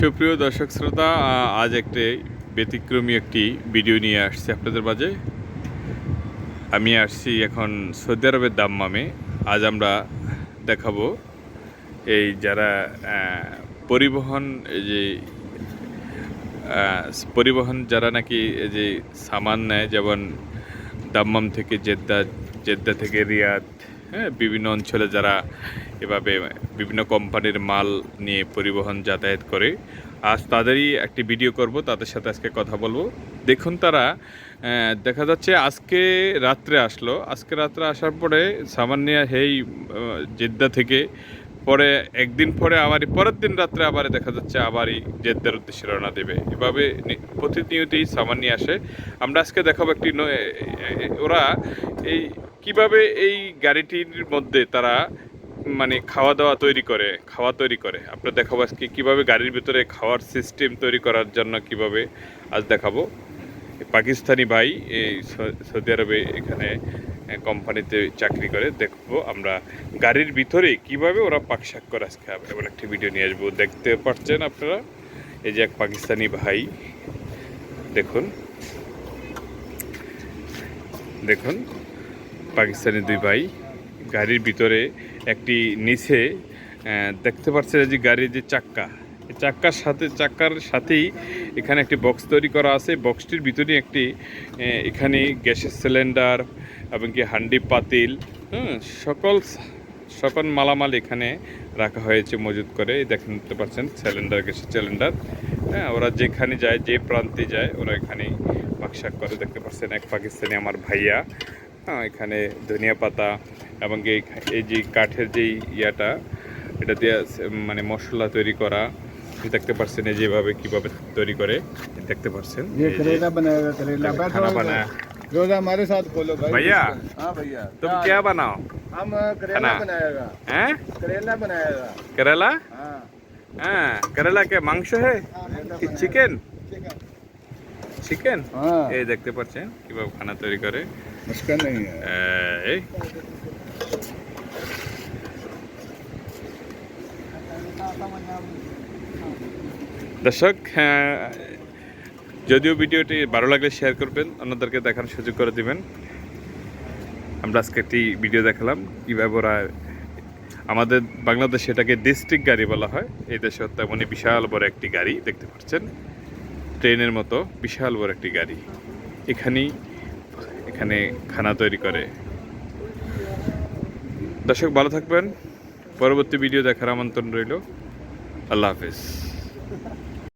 সুপ্রিয় দর্শক শ্রোতা আজ একটি ব্যতিক্রমী একটি ভিডিও নিয়ে আসছি আপনাদের মাঝে। আমি আসছি এখন সৌদি আরবের দাম্মামে। আজ আমরা দেখাবো এই যারা পরিবহন, এই যে পরিবহন যারা নাকি যে সামান নেয়, যেমন দাম্মাম থেকে জেদ্দা জেদ্দা থেকে রিয়াদ হ্যাঁ বিভিন্ন অঞ্চলে যারা এভাবে বিভিন্ন কোম্পানির মাল নিয়ে পরিবহন যাতায়াত করে। আজ তাদেরই একটি ভিডিও করব, তাদের সাথে আজকে কথা বলব। দেখুন তারা দেখা যাচ্ছে আজকে রাত্রে আসলো। আজকে রাত্রে আসার পরে সামান নিয়ে হেই জেদ্দা থেকে পরে একদিন পরে আবার পরের দিন রাত্রে আবার দেখা যাচ্ছে আবারই জেদ্দার উদ্দেশ্যে রওনা দেবে। এভাবে প্রতিনিয়তই সামান নিয়ে আসে। আমরা আজকে দেখাবো একটি ওরা এই, কীভাবে এই গাড়িটির মধ্যে তারা মানে খাওয়া দাওয়া তৈরি করে, খাওয়া তৈরি করে। আপনার দেখাবো আজকে কীভাবে গাড়ির ভিতরে খাওয়ার সিস্টেম তৈরি করার জন্য কীভাবে আজ দেখাবো। পাকিস্তানি ভাই এই সৌদি আরবে এখানে কোম্পানিতে চাকরি করে। দেখব আমরা গাড়ির ভিতরে কীভাবে ওরা পাক শাক করে আজকে এমন একটি ভিডিও নিয়ে আসব। দেখতে পাচ্ছেন আপনারা? এই যে এক পাকিস্তানি ভাই, দেখুন। দেখুন, পাকিস্তানি দুই ভাই। গাড়ির ভিতরে একটি নিচে দেখতে পাচ্ছেন যে গাড়ির যে চাক্কা। চাক্কার সাথে, চাক্কার সাথেই এখানে একটি বক্স তৈরি করা আছে। বক্সটির ভিতরে একটি এখানে গ্যাসের সিলিন্ডার এবং কি হান্ডি পাতিল সকল সকল মালামাল এখানে রাখা হয়েছে মজুত করে। দেখতে পাচ্ছেন সিলিন্ডার গ্যাসের সিলিন্ডার হ্যাঁ ওরা যেখানে যায়, যে প্রান্তে যায়, ওরা এখানে বাকশাক করে। দেখতে পাচ্ছেন, এক পাকিস্তানি আমার ভাইয়া। হ্যাঁ এখানে ধনিয়া পাতা এবং কি এই- এই যে কাঠের যে ইয়াটা এটা দিয়ে সে- মানে মশলা তৈরি করা দেখতে পাচ্ছেন এই যেভাবে কিভাবে তৈরি করে দেখতে পাচ্ছেন ये এই যে करेला बनाएगा करेला बैठो खाना इधर। बनाया रोजा हमारे साथ खोलो भाई भैया। हाँ भैया तुम क्या बनाओ हम करेला खाना? बनाएगा हैं करेला बनाएगा करेला हाँ হ্যাঁ কেরালা কে মাংস হে কি চিকেন চিকেন हाँ এই দেখতে পাচ্ছেন কিভাবে খানা তৈরি করে उसका नहीं है এই দর্শক হ্যাঁ, যদিও ভিডিওটি ভালো লাগলে শেয়ার করবেন অন্যদেরকে দেখার সুযোগ করে দিবেন। আমরা আজকে একটি ভিডিও দেখালাম কীভাবে ওরা আমাদের বাংলাদেশে এটাকে ডিস্ট্রিক্ট গাড়ি বলা হয়। এই দেশে তেমনই বিশাল বড় একটি গাড়ি দেখতে পাচ্ছেন? ট্রেনের মতো বিশাল বড় একটি গাড়ি। এখানেই এখানে খানা তৈরি করে। দর্শক ভালো থাকবেন। পরবর্তী ভিডিও দেখার আমন্ত্রণ রইল। আল্লাহ হাফিজ।